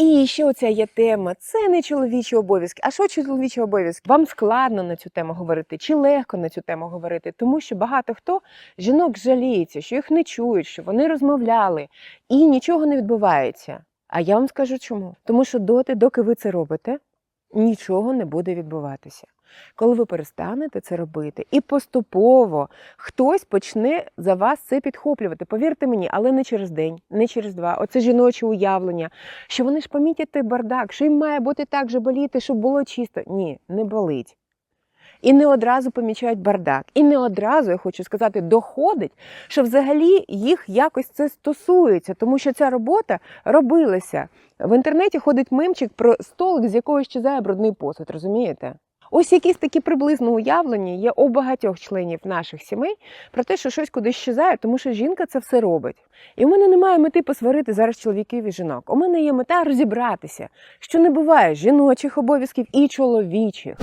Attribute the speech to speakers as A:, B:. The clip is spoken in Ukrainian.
A: І ще оця є тема: це не чоловічі обов'язки. А що чоловічі обов'язки? Вам складно на цю тему говорити, чи легко на цю тему говорити, тому що багато хто жінок жаліється, що їх не чують, що вони розмовляли, і нічого не відбувається. А я вам скажу чому? Тому що доти, доки ви це робите, нічого не буде відбуватися. Коли ви перестанете це робити, і поступово хтось почне за вас це підхоплювати. Повірте мені, але не через день, не через два. Оце жіноче уявлення, що вони ж помітять той бардак, що їм має бути так же боліти, щоб було чисто. Ні, не болить. І не одразу помічають бардак. І не одразу, я хочу сказати, доходить, що взагалі їх якось це стосується, тому що ця робота робилася. В інтернеті ходить мемчик про столик, з якого щезає брудний посуд, розумієте? Ось якісь такі приблизно уявлення є у багатьох членів наших сімей про те, що щось кудись щезає, тому що жінка це все робить. І в мене немає мети посварити зараз чоловіків і жінок. У мене є мета розібратися, що не буває жіночих обов'язків і чоловічих.